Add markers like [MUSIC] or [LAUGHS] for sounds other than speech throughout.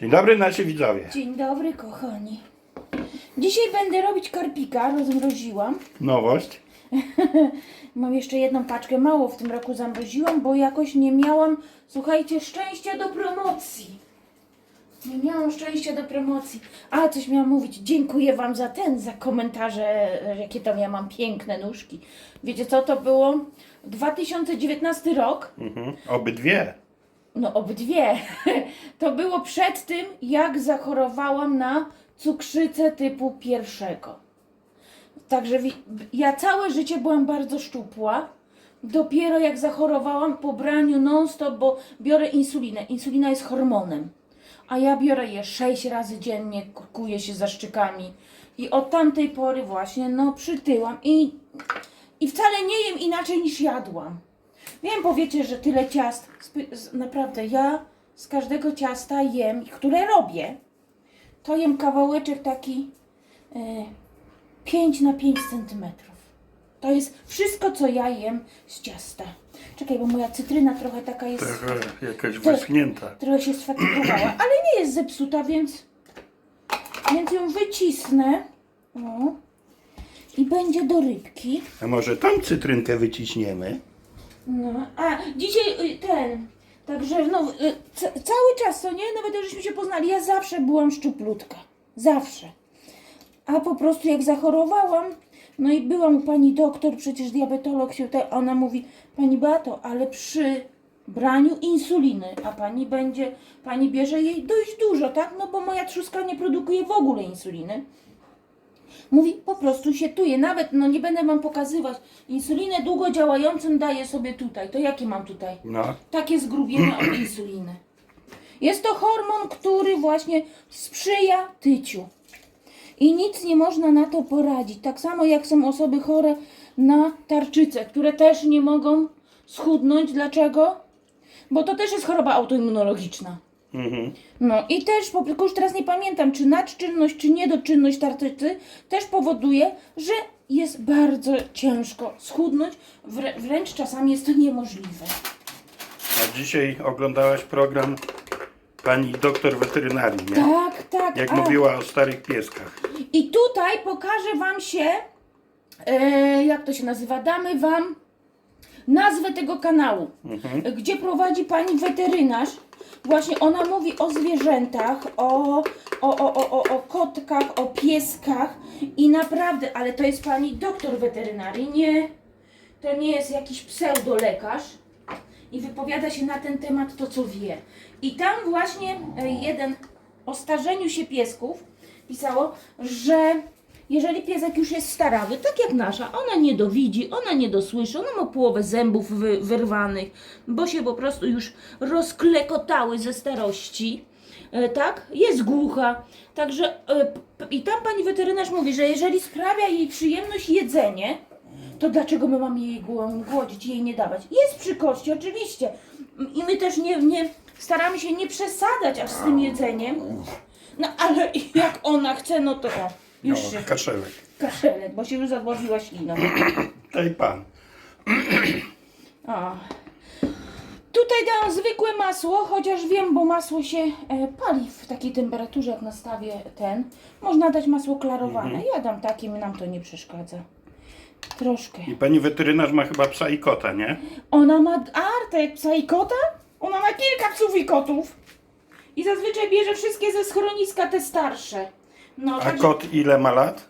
Dzień dobry nasi widzowie. Dzień dobry, kochani. Dzisiaj będę robić karpika, rozmroziłam. Nowość. [LAUGHS] Mam jeszcze jedną paczkę, mało w tym roku zamroziłam, bo jakoś nie miałam, słuchajcie, szczęścia do promocji. Nie miałam szczęścia do promocji. A, coś miałam mówić. Dziękuję Wam za ten, za komentarze, jakie tam ja mam piękne nóżki. Wiecie co to było? 2019 rok. Mhm. Obydwie. No obydwie. [LAUGHS] To było przed tym, jak zachorowałam na cukrzycę typu pierwszego. Także ja całe życie byłam bardzo szczupła. Dopiero jak zachorowałam po braniu non-stop, bo biorę insulinę. Insulina jest hormonem. A ja biorę je 6 razy dziennie, kurkuję się zaszczykami. I od tamtej pory właśnie, no przytyłam. I, I wcale nie jem inaczej niż jadłam. Wiem, powiecie, że tyle ciast. Naprawdę, ja z każdego ciasta jem, które robię, to jem kawałeczek taki e, 5 na 5 centymetrów. To jest wszystko, co ja jem z ciasta. Czekaj, bo moja cytryna trochę taka jest, Trochę jakaś wyschnięta. trochę się sfatygowała, ale nie jest zepsuta, więc, więc ją wycisnę. O. I będzie do rybki. A może tą cytrynkę wyciśniemy? No, a dzisiaj y, ten, także no, ca- cały czas, co nie, nawet jak żeśmy się poznali, ja zawsze byłam szczuplutka, zawsze. A po prostu jak zachorowałam, no i byłam u pani doktor, przecież diabetolog się tutaj, ona mówi, pani Beato, ale przy braniu insuliny, a pani będzie, pani bierze jej dość dużo, tak, no bo moja trzustka nie produkuje w ogóle insuliny. Mówi, po prostu się tuje. Nawet, no nie będę wam pokazywać. Insulinę długo działającą daję sobie tutaj. To jakie mam tutaj? No. Takie zgrubienia od insuliny. Jest to hormon, który właśnie sprzyja tyciu. I nic nie można na to poradzić. Tak samo jak są osoby chore na tarczycę, które też nie mogą schudnąć. Dlaczego? Bo to też jest choroba autoimmunologiczna. Mhm. No i też, po- tylko już teraz nie pamiętam, czy nadczynność, czy niedoczynność tarczycy też powoduje, że jest bardzo ciężko schudnąć, wrę- wręcz czasami jest to niemożliwe. A dzisiaj oglądałaś program pani doktor weterynarii, nie? Tak, tak. Jak a- mówiła o starych pieskach. I tutaj pokażę Wam się, e, jak to się nazywa, damy Wam nazwę tego kanału, Mhm. gdzie prowadzi pani weterynarz. Właśnie ona mówi o zwierzętach, o, o, o, o, o, kotkach, o pieskach i naprawdę, ale to jest pani doktor weterynarii, nie, to nie jest jakiś pseudolekarz i wypowiada się na ten temat to, co wie. I tam właśnie e, jeden o starzeniu się piesków pisało, że jeżeli piesek już jest starawy, tak jak nasza, ona nie dowidzi, ona nie dosłyszy, ona ma połowę zębów wy, wyrwanych, bo się po prostu już rozklekotały ze starości, e, tak? Jest głucha. Także e, i tam pani weterynarz mówi, że jeżeli sprawia jej przyjemność jedzenie, to dlaczego my mamy jej głodzić, jej nie dawać? Jest przy kości, oczywiście. I my też nie, nie staramy się nie przesadzać aż z tym jedzeniem. No ale jak ona chce, no to o, już się kaszelek. kaszelek, bo się już zadławiła śliną. Tej pan. [CLEARS THROAT] O. Tutaj dałam zwykłe masło, chociaż wiem, bo masło się e, pali w takiej temperaturze, jak nastawię ten. Można dać masło klarowane. Ja dam takie, mi nam to nie przeszkadza. Troszkę. I pani weterynarz ma chyba psa i kota, nie? Ona ma artę psa i kota? Ona ma kilka psów i kotów. I zazwyczaj bierze wszystkie ze schroniska, te starsze. No, A także kot ile ma lat?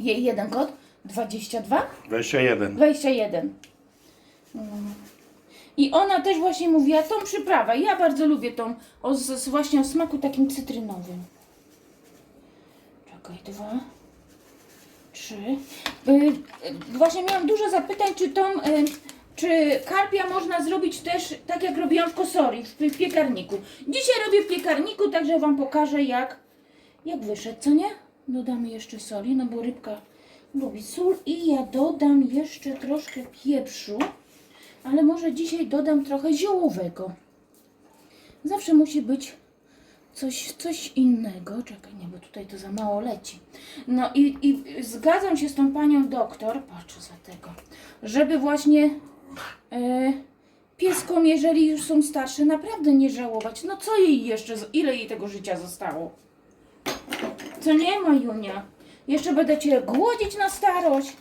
jej jeden kot, 22, 21. 21. No. I ona też właśnie mówiła tą przyprawę. Ja bardzo lubię tą, o, z, z właśnie o smaku takim cytrynowym. Czekaj, dwa, trzy. Y, y, właśnie miałam dużo zapytań, czy tą, y, czy karpia można zrobić też tak jak robiłam w kosori, w, w piekarniku. Dzisiaj robię w piekarniku, także wam pokażę jak, jak wyszedł, co nie? Dodamy jeszcze soli, no bo rybka lubi sól i ja dodam jeszcze troszkę pieprzu, ale może dzisiaj dodam trochę ziołowego. Zawsze musi być coś, coś innego. Czekaj, nie, bo tutaj to za mało leci. No i, i zgadzam się z tą panią doktor, patrzę za tego, żeby właśnie e, pieskom, jeżeli już są starsze, naprawdę nie żałować. No co jej jeszcze, ile jej tego życia zostało? Co nie ma, Junia? Jeszcze będę cię głodzić na starość.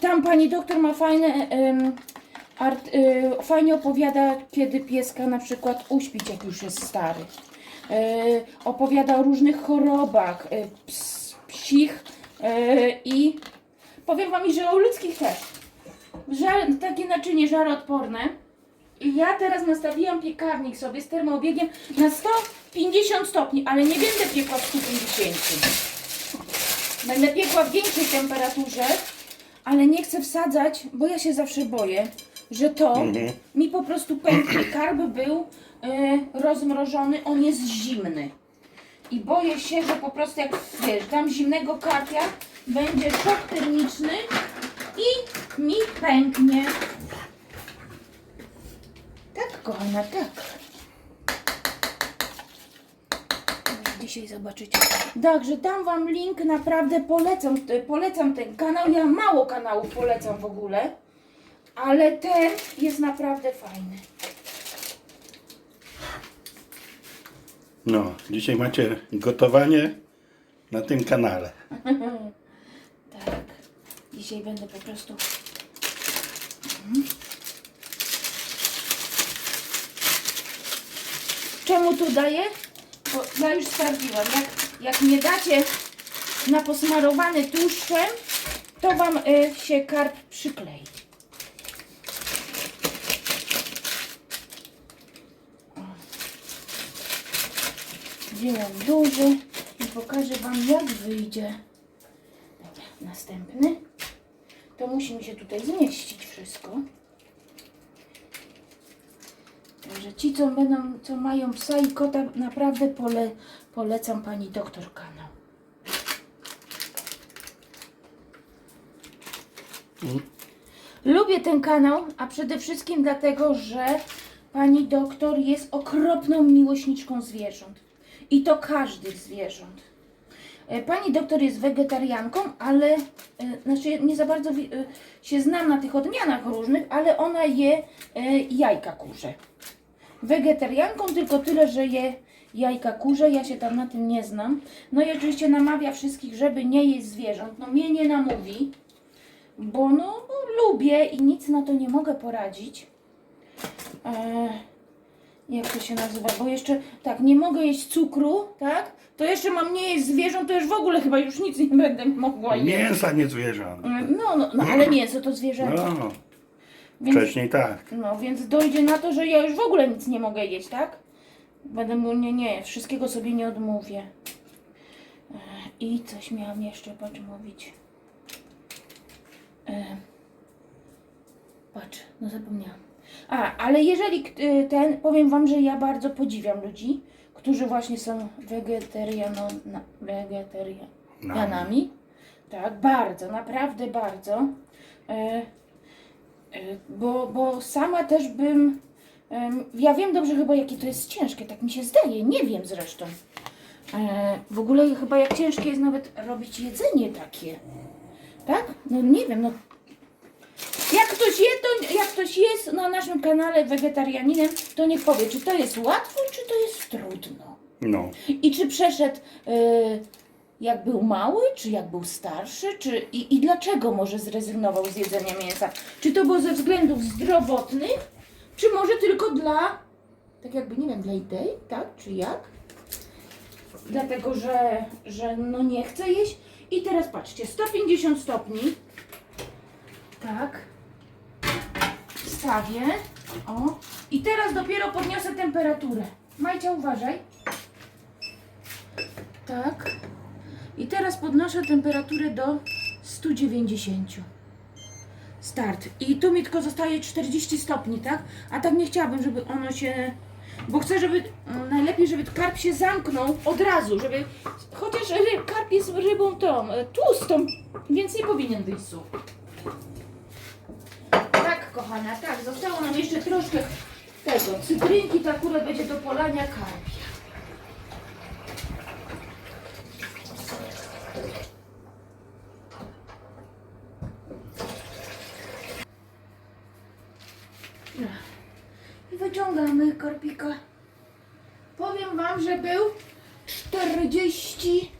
Tam pani doktor ma fajne, em, art, y, fajnie opowiada, kiedy pieska na przykład uśpić, jak już jest stary. Y, opowiada o różnych chorobach, y, ps, psich y, i powiem wam, że o ludzkich też. Żar, takie naczynie żaroodporne. I ja teraz nastawiłam piekarnik sobie z termoobiegiem na 150 stopni, ale nie będę piekła w 150. Będę piekła w większej temperaturze, ale nie chcę wsadzać, bo ja się zawsze boję, że to mi po prostu pęknie. Karb był e, rozmrożony, on jest zimny. I boję się, że po prostu jak wiesz, dam zimnego karpia, będzie szok termiczny i mi pęknie. Tak, kochana, tak. Dzisiaj zobaczycie. Także dam wam link, naprawdę polecam, polecam ten kanał. Ja mało kanałów polecam w ogóle, ale ten jest naprawdę fajny. No, dzisiaj macie gotowanie na tym kanale. [LAUGHS] Tak. Dzisiaj będę po prostu. Mhm. Czemu tu daję? Bo ja już sprawdziłam. Jak, jak nie dacie na posmarowany tłuszczem, to wam y, się karp przyklei. Wzięłam duży i pokażę wam jak wyjdzie. Dobra, następny. To musi mi się tutaj zmieścić wszystko. Ci, co będą, co mają psa i kota, naprawdę pole, polecam pani doktor kanał. Lubię ten kanał, a przede wszystkim dlatego, że pani doktor jest okropną miłośniczką zwierząt. I to każdych zwierząt. E, Pani doktor jest wegetarianką, ale e, znaczy nie za bardzo e, się znam na tych odmianach różnych, ale ona je jajka kurze. Wegetarianką tylko tyle, że je jajka kurze, ja się tam na tym nie znam. No i oczywiście namawia wszystkich, żeby nie jeść zwierząt. No mnie nie namówi, bo no, no lubię i nic na to nie mogę poradzić. E, jak to się nazywa, bo jeszcze tak, nie mogę jeść cukru, tak? To jeszcze mam nie jeść zwierząt, to już w ogóle chyba już nic nie będę mogła jeść. Mięsa nie zwierząt. No, no, no ale mięso to zwierzęta. No, Więc, wcześniej tak. no, więc dojdzie na to, że ja już w ogóle nic nie mogę jeść, tak? Będę mu, nie, nie, wszystkiego sobie nie odmówię. E, I coś miałam jeszcze, patrz, mówić. E, patrz, no zapomniałam. A, ale jeżeli y, ten, powiem Wam, że ja bardzo podziwiam ludzi, którzy właśnie są wegetarianami. Tak, bardzo, naprawdę bardzo. E, bo, bo sama też bym. ja wiem dobrze chyba, jakie to jest ciężkie, tak mi się zdaje, nie wiem zresztą. E, w ogóle chyba jak ciężkie jest nawet robić jedzenie takie. Tak? No nie wiem, no jak ktoś je, to jak ktoś jest na naszym kanale wegetarianinem, to niech powie, czy to jest łatwo, czy to jest trudno. No, I czy przeszedł y, jak był mały, czy jak był starszy, czy i, i dlaczego może zrezygnował z jedzenia mięsa? Czy to było ze względów zdrowotnych, czy może tylko dla, tak jakby, nie wiem, dla idei, tak? Czy jak? Dlatego, że, że no nie chce jeść. I teraz patrzcie, 150 stopni. Tak. Stawię. O. I teraz dopiero podniosę temperaturę. Majcia, uważaj. Tak. I teraz podnoszę temperaturę do 190. Start. I tu mi tylko zostaje 40 stopni, tak? A tak nie chciałabym, żeby ono się... Bo chcę, żeby... mm, Najlepiej, żeby karp się zamknął od razu, żeby... Chociaż ryb, karp jest rybą tą, e, tłustą, więc nie powinien być suchy. Tak, kochana, tak. Zostało nam jeszcze troszkę tego. Cytrynki to akurat będzie do polania karpia. Korpika. Powiem wam, że był 40,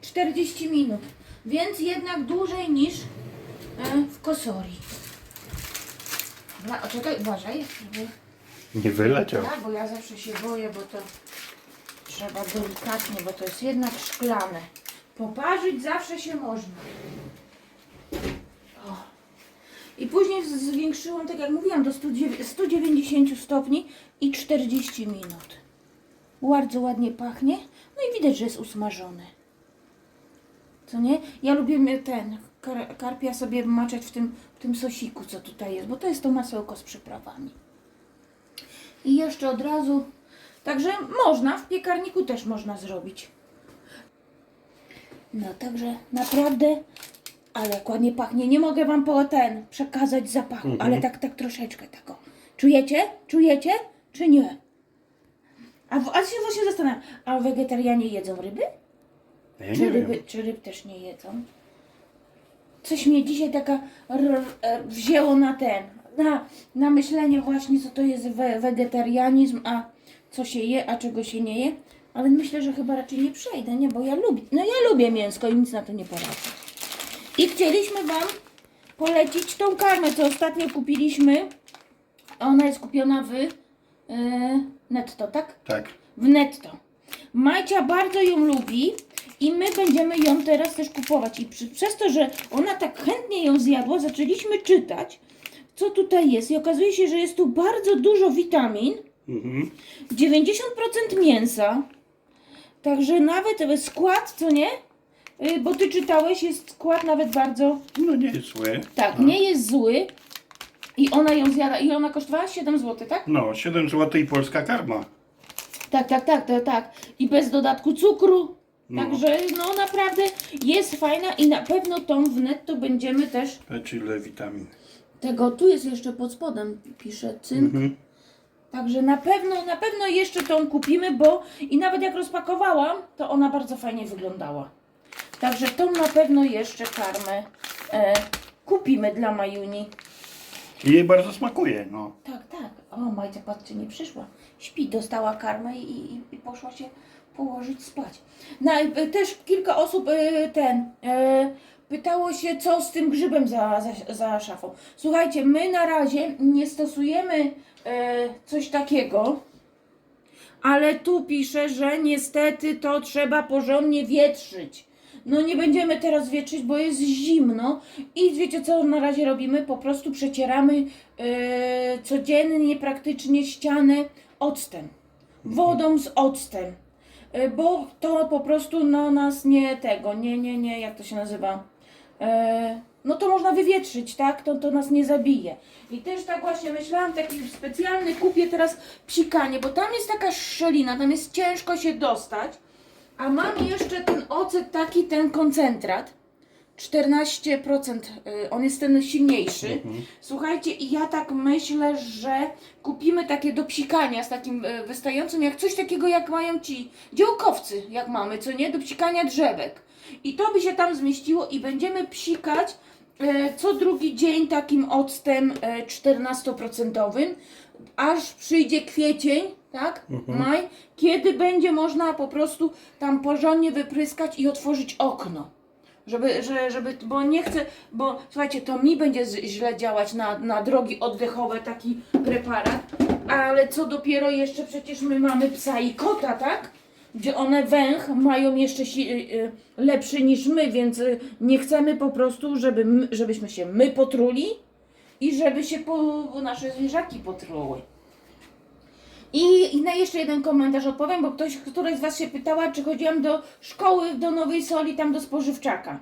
40 minut, więc jednak dłużej niż e, w kosorii. Dobra, o, czekaj, uważaj, żeby... Nie wyleciał. Tak, bo ja zawsze się boję, bo to trzeba delikatnie, bo to jest jednak szklane. Poparzyć zawsze się można. O. I później zwiększyłam, tak jak mówiłam, do 109 190 stopni i 40 minut. Bardzo ładnie pachnie. No i widać, że jest usmażony. Co nie? Ja lubię ten kar, karpia sobie maczać w tym, w tym sosiku, co tutaj jest, bo to jest to masełko z przyprawami. I jeszcze od razu. Także można, w piekarniku też można zrobić. No także naprawdę, ale jak ładnie pachnie. Nie mogę wam po ten przekazać zapachu, Mhm. ale tak, tak troszeczkę tego. Czujecie? Czujecie? Czy nie? A, w- a się właśnie zastanawiam, a wegetarianie jedzą ryby? Ja Czy nie ryby, wiem. czy ryb też nie jedzą? Coś mnie dzisiaj taka r, e, wzięło na ten, na, na myślenie właśnie, co to jest we, wegetarianizm, a co się je, a czego się nie je. Ale myślę, że chyba raczej nie przejdę, nie? Bo ja lubię, no ja lubię mięsko i nic na to nie poradzę. I chcieliśmy Wam polecić tą karmę, co ostatnio kupiliśmy. Ona jest kupiona w e, netto, tak? Tak. w netto. Majcia bardzo ją lubi i my będziemy ją teraz też kupować. I przy, przez to, że ona tak chętnie ją zjadła, zaczęliśmy czytać, co tutaj jest. I okazuje się, że jest tu bardzo dużo witamin, Mhm. 90% mięsa. Także nawet skład, co nie? Y, Bo ty czytałeś, jest skład nawet bardzo No nie jest zły. tak, No. nie jest zły. I ona ją zjada. I ona kosztowała 7 zł, tak? No, 7 zł i polska karma. Tak, tak, tak, tak, tak. I bez dodatku cukru. No. Także no naprawdę jest fajna i na pewno tą w netto będziemy też Patrz ile witamin. tego, tu jest jeszcze pod spodem, pisze cynk. Mhm. Także na pewno, na pewno jeszcze tą kupimy, bo i nawet jak rozpakowałam, to ona bardzo fajnie wyglądała. Także tą na pewno jeszcze karmę e, kupimy dla Majuni. I jej bardzo smakuje, no. Tak, tak. O, Majcia, patrzcie, nie przyszła. Śpi, dostała karmę i, i, i poszła się położyć spać. No, e, też kilka osób e, ten e, pytało się, co z tym grzybem za, za, za szafą. Słuchajcie, my na razie nie stosujemy e, coś takiego, ale tu pisze, że niestety to trzeba porządnie wietrzyć. No nie będziemy teraz wietrzyć, bo jest zimno i wiecie co na razie robimy? Po prostu przecieramy e, codziennie praktycznie ścianę octem. Wodą z octem. E, bo to po prostu no nas nie tego, nie, nie, nie, jak to się nazywa? E, no to można wywietrzyć, tak? To, to nas nie zabije. I też tak właśnie myślałam, taki specjalny kupię teraz psikanie, bo tam jest taka szczelina, tam jest ciężko się dostać. A mam jeszcze ten ocet taki, ten koncentrat. 14%, y, on jest ten silniejszy. Słuchajcie, i ja tak myślę, że kupimy takie do psikania z takim y, wystającym, jak coś takiego jak mają ci działkowcy, jak mamy, co nie, do psikania drzewek. I to by się tam zmieściło i będziemy psikać y, co drugi dzień takim octem y, 14%, aż przyjdzie kwiecień, tak, maj, kiedy będzie można po prostu tam porządnie wypryskać i otworzyć okno. Żeby, że, żeby, bo nie chcę, bo słuchajcie, to mi będzie źle działać na, na drogi oddechowe taki preparat, ale co dopiero jeszcze przecież my mamy psa i kota, tak? Gdzie one węch mają jeszcze y, y, lepszy niż my, więc y, nie chcemy po prostu, żeby my, żebyśmy się my potruli i żeby się po, nasze zwierzaki potruły. I, I na jeszcze jeden komentarz odpowiem, bo ktoś, któraś z Was się pytała, czy chodziłam do szkoły, do Nowej Soli, tam do spożywczaka.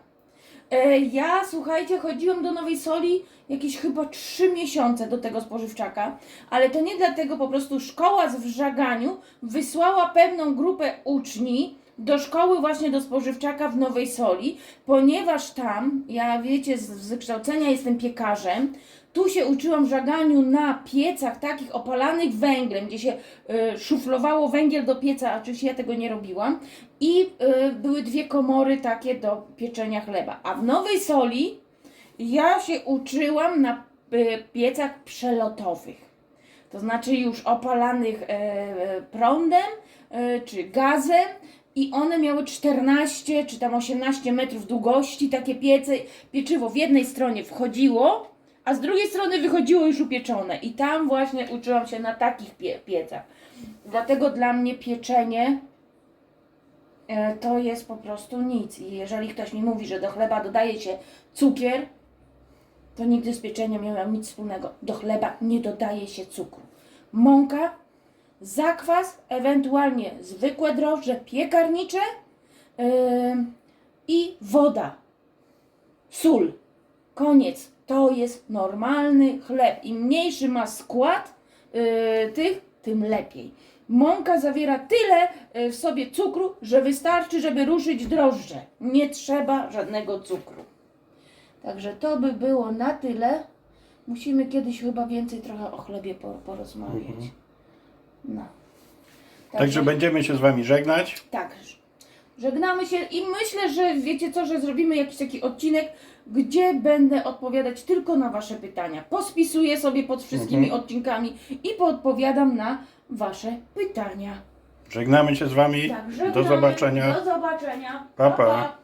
E, ja, słuchajcie, chodziłam do Nowej Soli jakieś chyba 3 miesiące do tego spożywczaka, ale to nie dlatego, po prostu szkoła w Żaganiu wysłała pewną grupę uczni do szkoły właśnie do spożywczaka w Nowej Soli, ponieważ tam, ja wiecie, z z wykształcenia jestem piekarzem, tu się uczyłam żaganiu na piecach takich opalanych węglem, gdzie się y, szuflowało węgiel do pieca, oczywiście ja tego nie robiłam. I y, były dwie komory takie do pieczenia chleba. A w Nowej Soli ja się uczyłam na y, piecach przelotowych. to znaczy już opalanych e, prądem e, czy gazem i one miały 14 czy tam 18 metrów długości, takie piece, pieczywo w jednej stronie wchodziło, a z drugiej strony wychodziło już upieczone i tam właśnie uczyłam się na takich pie piecach. Dlatego dla mnie pieczenie e, to jest po prostu nic. I jeżeli ktoś mi mówi, że do chleba dodaje się cukier, to nigdy z pieczeniem nie miał nic wspólnego. Do chleba nie dodaje się cukru. Mąka, zakwas, ewentualnie zwykłe drożdże piekarnicze yy, i woda. Sól. Koniec. To jest normalny chleb. Im mniejszy ma skład yy, tych, tym lepiej. Mąka zawiera tyle yy, w sobie cukru, że wystarczy, żeby ruszyć drożdże. Nie trzeba żadnego cukru. Także to by było na tyle. Musimy kiedyś chyba więcej trochę o chlebie por- porozmawiać. No. Także będziemy się z Wami żegnać. tak. Żegnamy się i myślę, że wiecie co, że zrobimy jakiś taki odcinek, gdzie będę odpowiadać tylko na Wasze pytania. Pospisuję sobie pod wszystkimi odcinkami i poodpowiadam na Wasze pytania. Żegnamy się z Wami. Tak, Do żegnamy. zobaczenia. Do zobaczenia. Pa, pa.